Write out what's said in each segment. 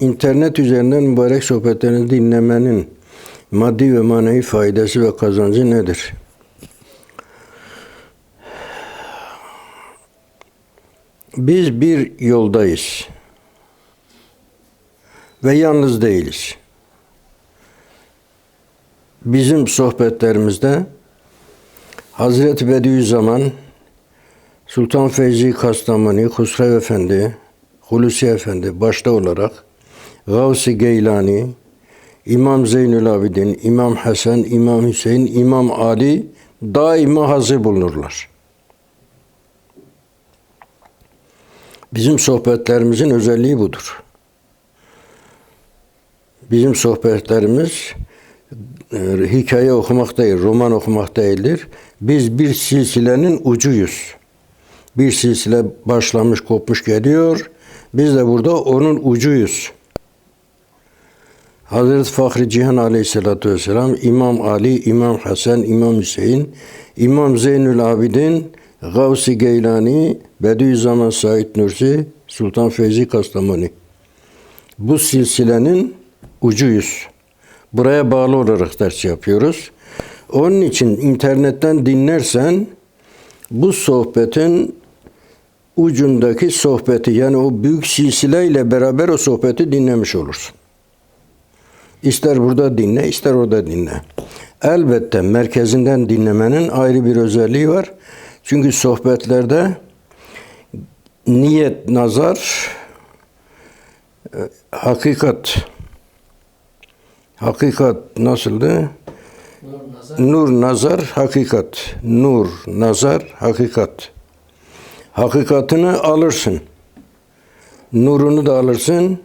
İnternet üzerinden mübarek sohbetlerini dinlemenin maddi ve manevi faydası ve kazancı nedir? Biz bir yoldayız ve yalnız değiliz. Bizim sohbetlerimizde Hazreti Bediüzzaman, Sultan Feyzi Kastamoni, Husrev Efendi, Hulusi Efendi başta olarak Gavsi Geylani, İmam Zeynül Abidin, İmam Hasan, İmam Hüseyin, İmam Ali daima hazır bulunurlar. Bizim sohbetlerimizin özelliği budur. Bizim sohbetlerimiz e, hikaye okumak değil, roman okumak değildir. Biz bir silsilenin ucuyuz. Bir silsile başlamış, kopmuş geliyor. Biz de burada onun ucuyuz. Hazreti Fahri Cihan Aleyhisselatü Vesselam, İmam Ali, İmam Hasan, İmam Hüseyin, İmam Zeynül Abidin, Gavsi Geylani, Bediüzzaman Said Nursi, Sultan Feyzi Kastamoni. Bu silsilenin ucuyuz. Buraya bağlı olarak ders yapıyoruz. Onun için internetten dinlersen bu sohbetin ucundaki sohbeti yani o büyük silsileyle beraber o sohbeti dinlemiş olursun. İster burada dinle, ister orada dinle. Elbette merkezinden dinlemenin ayrı bir özelliği var. Çünkü sohbetlerde niyet, nazar, e, hakikat, hakikat nasıldı? Nur, nazar, hakikat. Nur, nazar, hakikat. Hakikatını alırsın. Nurunu da alırsın.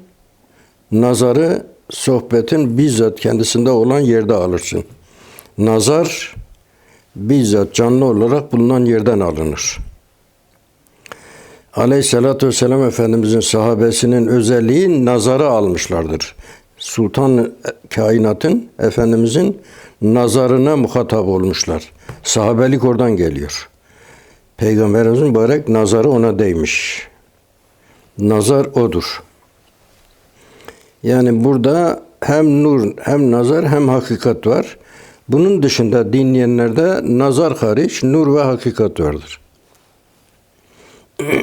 Nazarı sohbetin bizzat kendisinde olan yerde alırsın. Nazar bizzat canlı olarak bulunan yerden alınır. Aleyhissalatü vesselam Efendimizin sahabesinin özelliği nazarı almışlardır. Sultan kainatın Efendimizin nazarına muhatap olmuşlar. Sahabelik oradan geliyor. Peygamberimizin mübarek nazarı ona değmiş. Nazar odur. Yani burada hem nur, hem nazar, hem hakikat var. Bunun dışında dinleyenlerde nazar hariç nur ve hakikat vardır.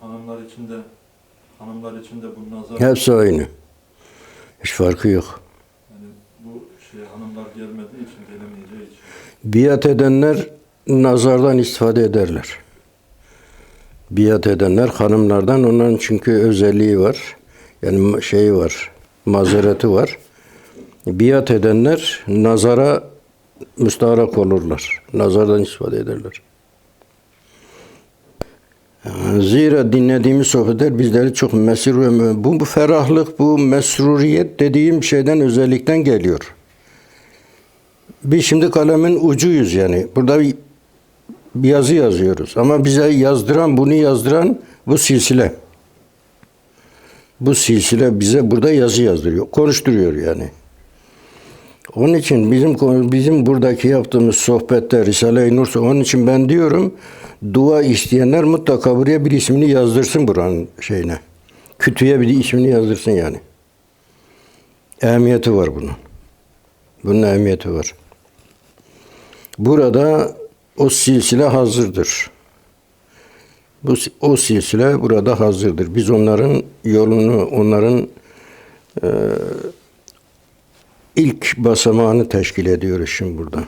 Hanımlar için de hanımlar için de bu nazar Hepsi aynı. Hiç farkı yok. yani bu şey hanımlar gelmediği için gelemeyeceği için Biat edenler nazardan istifade ederler. Biat edenler hanımlardan onların çünkü özelliği var. Yani şeyi var, mazereti var. Biat edenler nazara müstaharak olurlar. Nazardan istifade ederler. Zira dinlediğimiz sohbetler bizleri çok mesrur ve bu, bu ferahlık, bu mesruriyet dediğim şeyden özellikten geliyor. Biz şimdi kalemin ucuyuz yani. Burada bir yazı yazıyoruz. Ama bize yazdıran, bunu yazdıran bu silsile. Bu silsile bize burada yazı yazdırıyor. Konuşturuyor yani. Onun için bizim bizim buradaki yaptığımız sohbette Risale-i Nur onun için ben diyorum dua isteyenler mutlaka buraya bir ismini yazdırsın buranın şeyine. Kütüye bir ismini yazdırsın yani. Ehemmiyeti var bunun. Bunun ehemmiyeti var. Burada o silsile hazırdır. Bu o silsile burada hazırdır. Biz onların yolunu, onların e, ilk basamağını teşkil ediyoruz şimdi burada.